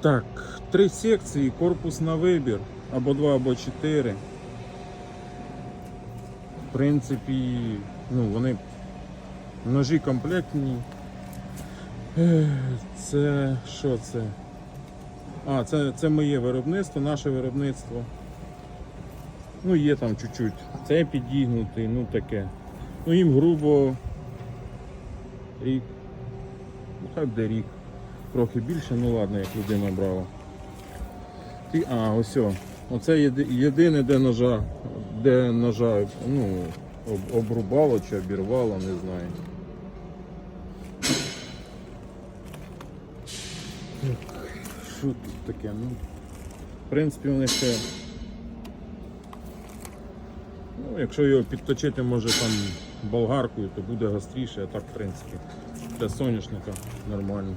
Так, три секції, корпус на вибір, або два, або чотири. В принципі, ну, вони ножі комплектні. Це що це? А, це, це моє виробництво, наше виробництво. Ну, є там чуть-чуть. Це підігнутий, ну таке. Ну їм грубо рік. Ну хай буде рік. Трохи більше, ну ладно, як людина брала. Ти, а, ось. Оце єдине, де ножа, де ножа ну, обрубало чи обірвало, не знаю. Що тут таке? Ну, в принципі, вони ще. Ну, якщо його підточити, може там болгаркою, то буде гостріше, а так, в принципі, для соняшника нормально.